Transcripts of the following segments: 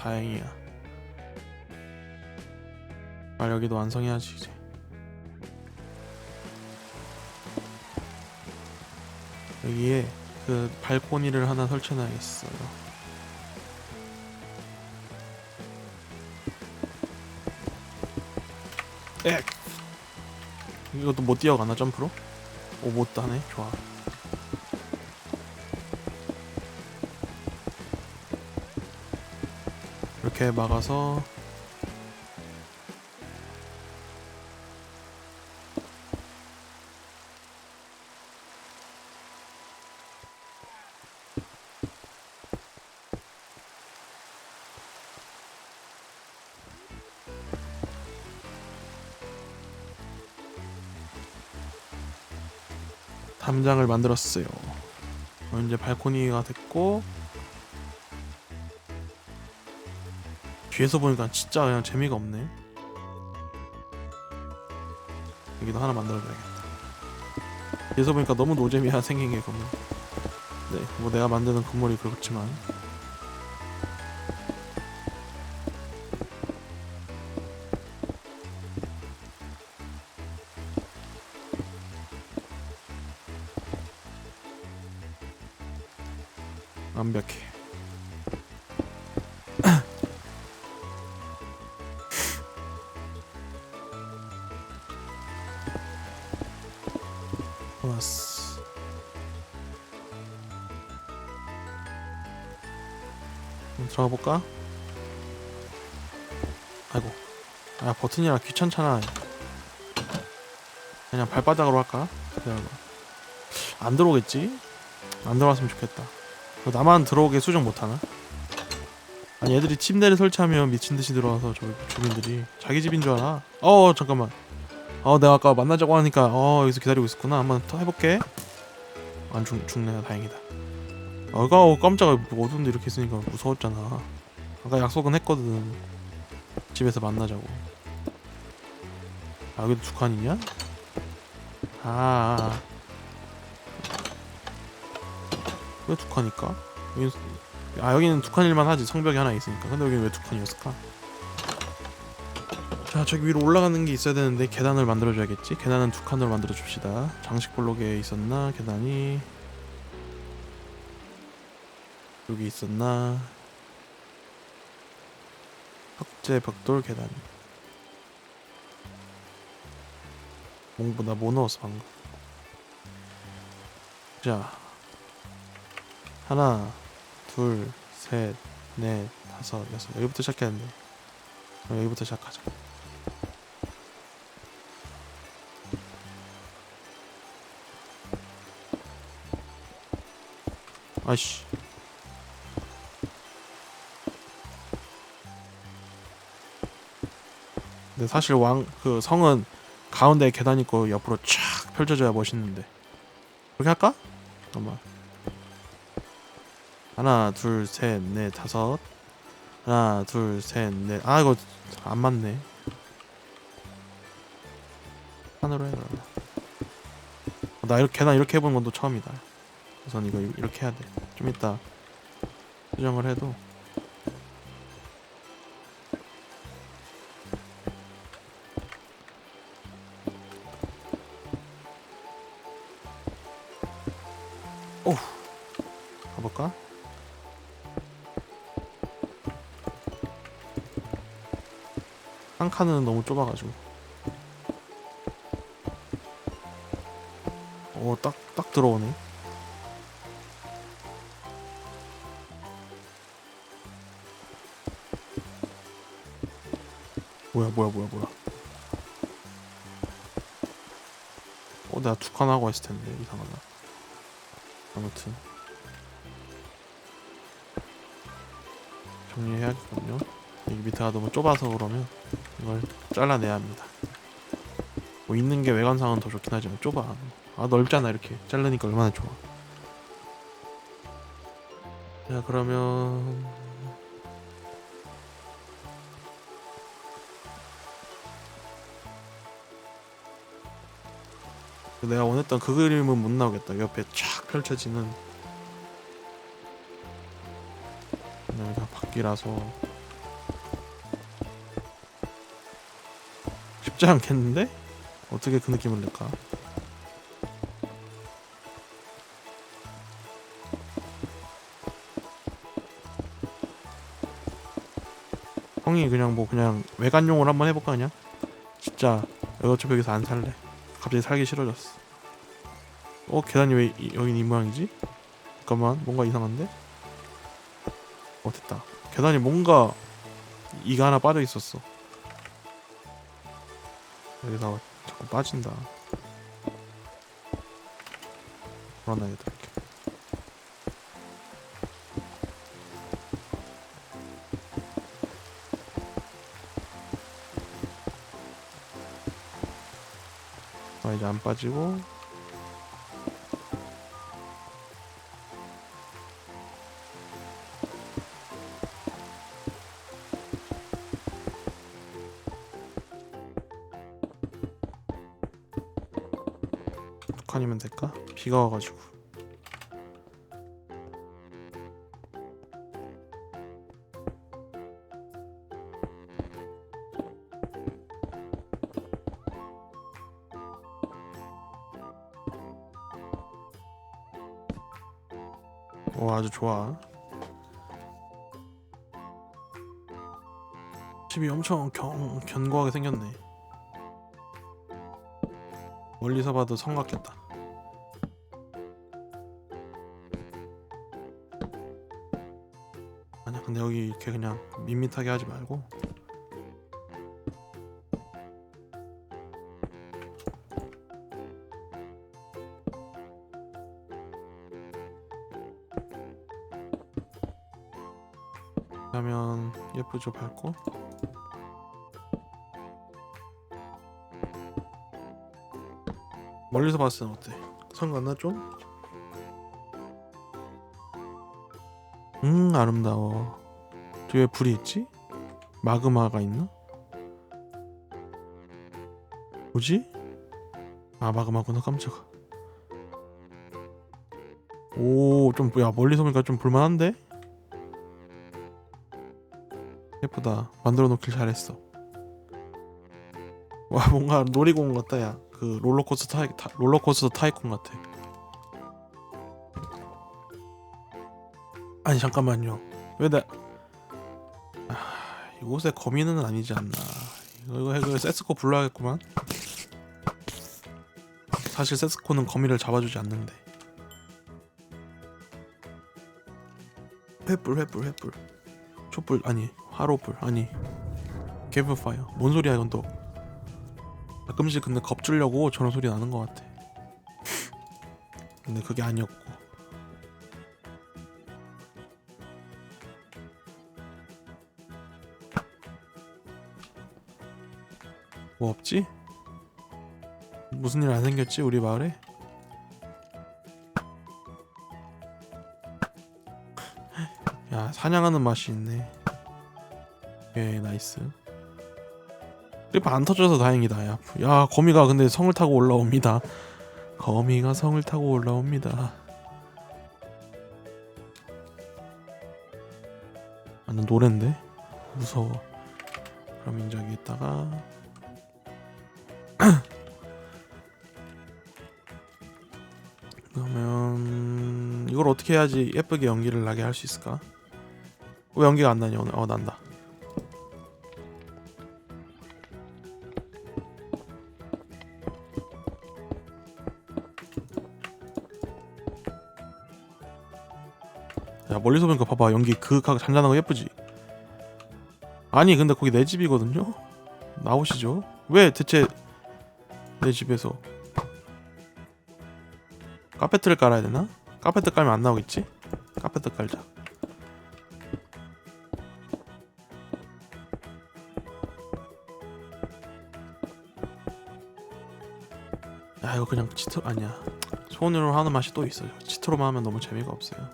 다행이야. 아 여기도 완성해야지 이제. 여기에 그 발코니를 하나 설치해놔야겠어요. 엑! 이것도 못 뛰어가나 점프로? 오못 따네 좋아 이렇게 막아서 담장을 만들었어요. 어, 이제 발코니가 됐고 뒤에서 보니까 진짜 그냥 재미가 없네. 여기도 하나 만들어줘야겠다. 뒤에서 보니까 너무 노잼이야 생긴 게 건물. 네, 뭐 내가 만드는 건물이 그렇지만 가 볼까? 아이고, 아 버튼이라 귀찮잖아. 그냥 발바닥으로 할까? 기다려봐. 안 들어오겠지? 안 들어왔으면 좋겠다. 그 나만 들어오게 수정 못하나? 아니 애들이 침대를 설치하면 미친 듯이 들어와서 저 주민들이 자기 집인 줄 알아. 어 잠깐만. 어 내가 아까 만나자고 하니까 어 여기서 기다리고 있었구나. 한번 더 해볼게. 안 죽, 죽네 다행이다. 아까 어, 깜짝아 어두운데 이렇게 있으니까 무서웠잖아. 아까 약속은 했거든. 집에서 만나자고. 아 여기도 두 칸이냐? 아, 아, 아. 왜 두 칸일까? 여기 아 여기는 두 칸일만 하지 성벽이 하나 있으니까 근데 여기는 왜 두 칸이었을까? 자 저기 위로 올라가는 게 있어야 되는데 계단을 만들어줘야겠지? 계단은 두 칸으로 만들어 줍시다 장식 블록에 있었나 계단이 여기 있었나 석재 벽돌 계단 몽보다 뭐 넣었어 방금 자 하나, 둘, 셋, 넷, 다섯, 여섯. 여기부터 시작했는데. 여기부터 시작하자. 아이씨. 근데 사실 왕 그 성은 가운데 계단 있고 옆으로 쫙 펼쳐져야 멋있는데. 그렇게 할까? 잠깐만. 하나 둘 셋 넷 다섯. 하나 둘 셋 넷. 아 이거 안 맞네. 하나로 해 그러면 나 이렇게 계단 이렇게 해보는 건또 처음이다. 우선 이거 이렇게 해야 돼좀 이따 수정을 해도 칸은 너무 좁아가지고. 오딱 딱 들어오네. 뭐야 뭐야 뭐야 뭐야. 어 내가 두 칸 하고 했을 텐데 이상하다. 아무튼. 정리해야겠군요 밑에가 너무 좁아서 그러면 이걸 잘라내야 합니다. 뭐 있는 게 외관상은 더 좋긴 하지만 좁아. 아 넓잖아 이렇게 자르니까 얼마나 좋아. 자 그러면 내가 원했던 그 그림은 못 나오겠다. 옆에 쫙 펼쳐지는 여기가 바퀴라서 쉽지 않겠는데? 어떻게 그 느낌을 낼까? 형이 그냥 뭐 그냥 외관용을 한번 해볼까 그냥? 진짜 어차피 여기서 안 살래 갑자기 살기 싫어졌어 어 계단이 왜 이, 여긴 이 모양이지? 잠깐만 뭔가 이상한데? 어 됐다 계단이 뭔가 이가 하나 빠져 있었어 여기서 자꾸 빠진다. 불안하겠다 이렇게. 아 이제 안 빠지고 두 칸이면 될까? 비가 와가지고. 오 아주 좋아. 집이 엄청 견, 견고하게 생겼네. 멀리서 봐도 성 같겠다 근데 여기 이렇게 그냥 밋밋하게 하지 말고 그러면 예쁘죠 밝고 멀리서 봤을 땐 어때? 성 같나 좀? 음 아름다워 뒤에 불이 있지? 마그마가 있나? 뭐지? 아 마그마구나 깜짝아 오좀 야 멀리서 보니까 좀 볼만한데? 예쁘다 만들어 놓길 잘했어 와 뭔가 놀이공원 같다 야그 롤러코스터 타이, 타, 롤러코스터 타이콘 같아 아니 잠깐만요 왜나 아, 이곳에 거미는 아니지 않나. 이거 이거 세스코 불러야겠구만. 사실 세스코는 거미를 잡아주지 않는데. 횃불 횃불 횃불. 촛불 아니 화로불 아니. 캠프파이어. 뭔 소리야 이건 또. 가끔씩 근데 겁주려고 저런 소리 나는 것 같아. 근데 그게 아니었고 뭐 없지? 무슨 일 안 생겼지 우리 마을에? 야 사냥하는 맛이 있네. 예 나이스. 크리퍼 안 터져서 다행이다 야, 야 거미가 근데 성을 타고 올라옵니다. 거미가 성을 타고 올라옵니다. 나는 노랜데? 무서워. 그럼 있다가 이걸 어떻게 해야지 예쁘게 연기를 나게 할 수 있을까? 왜 연기가 안 나냐 오늘? 어 난다. 야 멀리서 보니까 봐봐 연기 그윽하고 잔잔한 거 예쁘지? 아니 근데 거기 내 집이거든요? 나오시죠? 왜 대체 내 집에서 카페트를 깔아야 되나? 카페트 깔면 안 나오겠지? 카페트 깔자. 야 이거 그냥 치트 아니야. 손으로 하는 맛이 또 있어요. 치트로만 하면 너무 재미가 없어요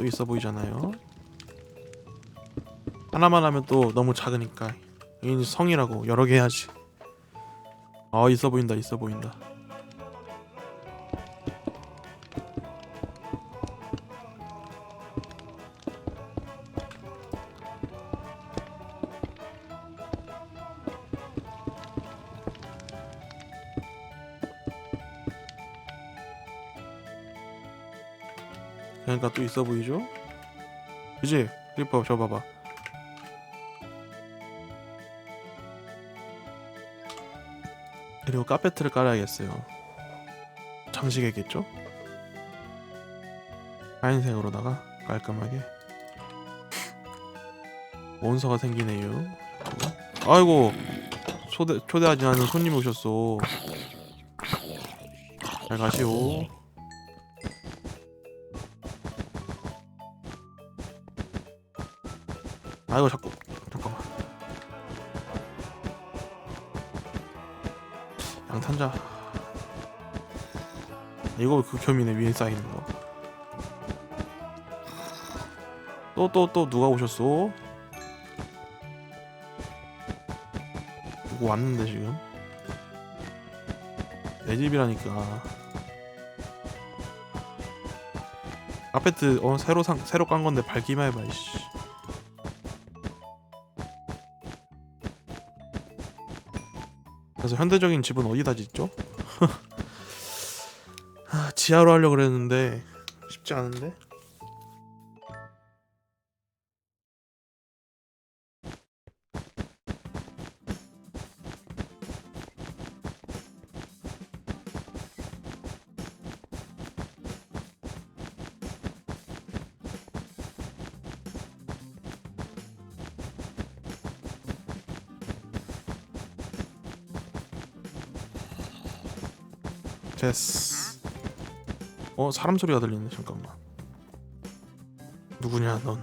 또 있어 보이잖아요. 하나만 하면 또 너무 작으니까 여긴 성이라고 여러 개 해야지. 아 있어 보인다 있어 보인다 그러니까 또 있어 보이죠? 그지? 리퍼 저 봐봐 그리고 카페트를 깔아야겠어요 장식이겠죠? 하얀색으로다가 깔끔하게 몬스터가 생기네요 아이고 초대, 초대하지 않은 손님 오셨어 잘 가시오 아이고 자꾸 잠깐만. 양탄자. 이거 그 겸이네 위에 쌓이는 거. 또 또또 누가 오셨어? 누구 왔는데 지금? 내 집이라니까. 아파트 어 새로 상 새로 깐 건데 밝기만 해봐 이씨 그래서 현대적인 집은 어디다 짓죠? 아, 지하로 하려고 그랬는데 쉽지 않은데 됐어 어 사람 소리가 들리네 잠깐만 누구냐 넌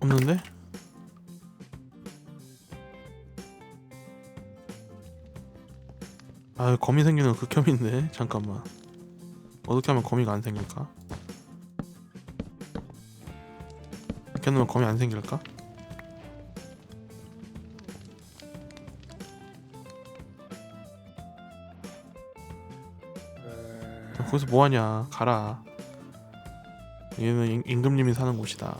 없는데? 아 거미 생기는 극혐인데 잠깐만 어떻게 하면 거미가 안 생길까? 이렇게 놓으면 거미 안 생길까? 거기서 뭐하냐? 가라. 얘는 임- 임금님이 사는 곳이다.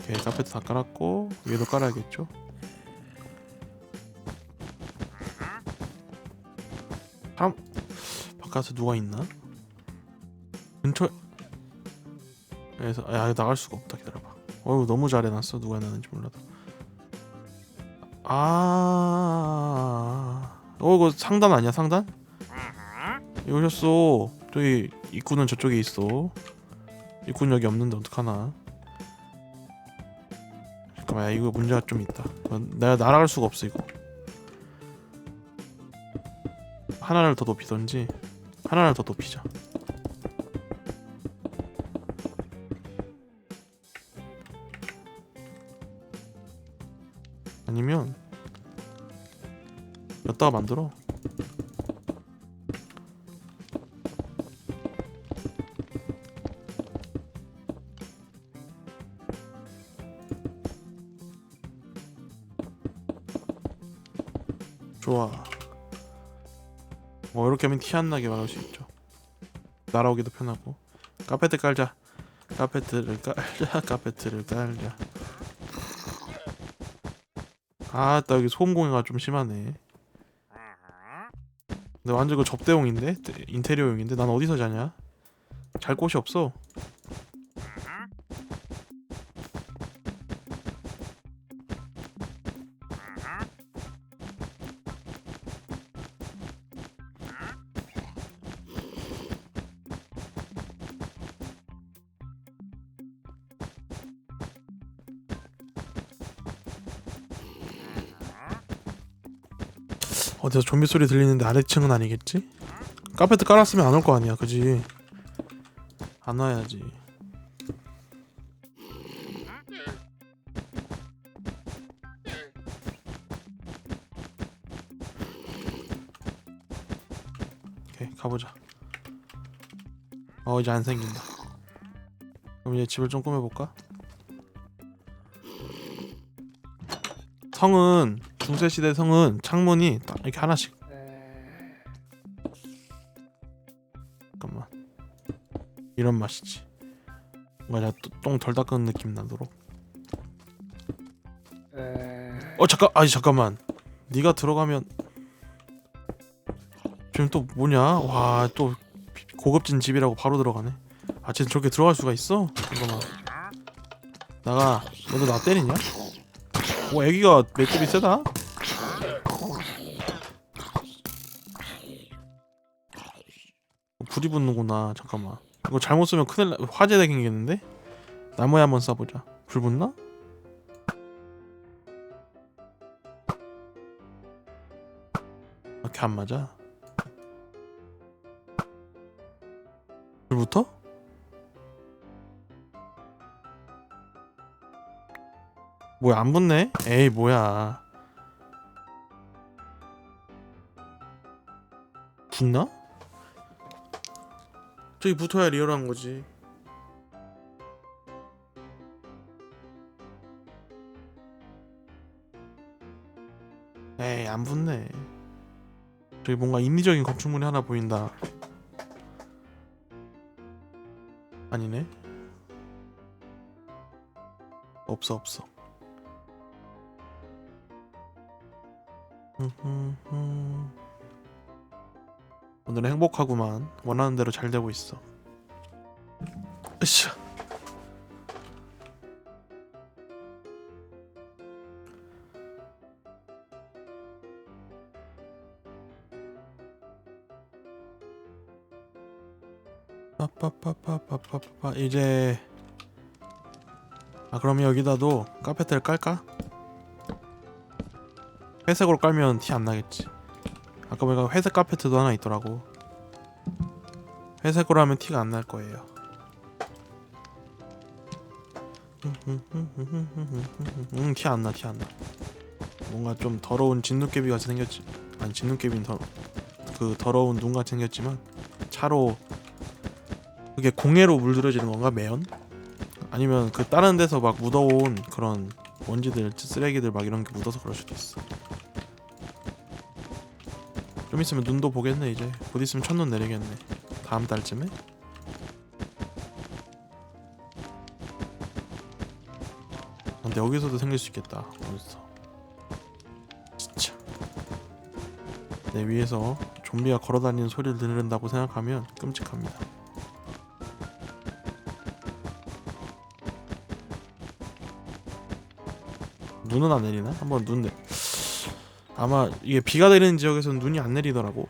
오케이 카페트 다 깔았고 위에도 깔아야겠죠? 사람 바깥에 누가 있나? 근처에 그래서 야 나갈 수가 없다 기다려봐. 어우 너무 잘해놨어. 누가 해놨는지 몰라도. 아 어, 이거 상단 아니야, 상단? 여기 오셨어. 저기 입구는 저쪽에 있어. 입구는 여기 없는데 어떡하나? 잠깐만, 야, 이거 문제가 좀 있다. 어, 내가 날아갈 수가 없어 이거. 하나를 더 높이던지 하나를 더 높이자. 여다가 만들어. 좋아. 뭐 이렇게 하면 티 안 나게 막을 수 있죠. 날아오기도 편하고. 카페트 깔자. 카페트를 깔자. 카페트를 깔자. 아따 여기 소음공해가 좀 심하네. 근데 완전 그 접대용인데 인테리어용인데 난 어디서 자냐? 잘 곳이 없어. 어디서 좀비 소리 들리는데 아래층은 아니겠지? 카페트 깔았으면 안 올 거 아니야, 그지? 안 와야지. 오케이, 가보자. 어, 이제 안 생긴다. 그럼 이제 집을 좀 꾸며볼까? 성은 중세 시대 성은 창문이 딱 이렇게 하나씩. 잠깐만. 이런 맛이지. 뭔가 똥덜 닦은 느낌 나도록. 어 잠깐 아니 잠깐만. 네가 들어가면 지금 또 뭐냐? 와 또 고급진 집이라고 바로 들어가네. 아 쟤 저렇게 들어갈 수가 있어? 잠깐만. 나가. 너도 나 때리냐? 오 애기가 맷집이 세다 불이 붙는구나 잠깐만 이거 잘못 쓰면 큰일 나 화재 생기겠는데 나무에 한번 쏴보자 불 붙나? 이렇게 안 맞아 불 붙어? 뭐야 안 붙네? 에이 뭐야 붙나? 저기 붙어야 리얼한 거지. 에이 안 붙네. 저기 뭔가 인위적인 건축물이 하나 보인다. 아니네? 없어 없어. 흠흠흠. 오늘은 행복하구만. 원하는 대로 잘 되고 있어. 으쌰. 빠빠빠빠빠빠빠 이제 아 그럼 여기다도 카페트를 깔까? 회색으로 깔면 티 안 나겠지 아까 보니까 회색 카페트도 하나 있더라고. 회색으로 하면 티가 안 날 거예요. 음 티 안 나 티 안 나. 뭔가 좀 더러운 진눈깨비 같이 생겼지 아니 진눈깨비는 더, 그 더러운 눈 같이 생겼지만 차로 그게 공해로 물들어지는 건가 매연? 아니면 그 다른 데서 막 묻어온 그런 먼지들 쓰레기들 막 이런 게 묻어서 그럴 수도 있어 좀 있으면 눈도 보겠네 이제. 곧 있으면 첫눈 내리겠네. 다음 달쯤에? 근데 여기서도 생길 수 있겠다 몬스터 진짜. 내 위에서 좀비가 걸어다니는 소리를 들른다고 생각하면 끔찍합니다. 눈은 안 내리나? 한번 눈 내. 아마 이게 비가 내리는 지역에서는 눈이 안 내리더라고.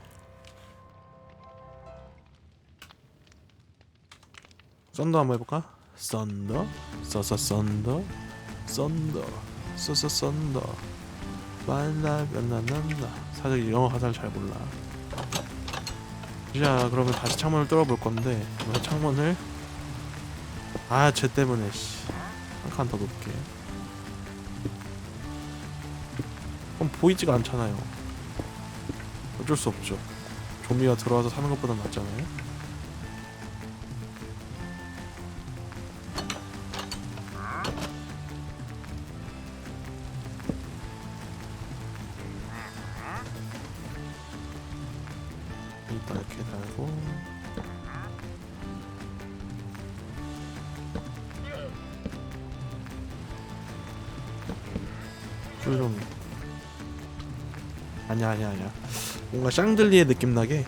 썬더 한번 해볼까? 썬더, 써서 썬더, 썬더, 써서 썬더. 말라 면나난다. 사실 영어 가사를 잘 몰라. 자, 그러면 다시 창문을 뚫어볼 건데, 창문을 아, 쟤 때문에 씨. 한 칸 더 높게. 그럼 보이지가 않잖아요. 어쩔 수 없죠. 좀비가 들어와서 사는 것보다 낫잖아요. 뭔가 샹들리에 느낌 나게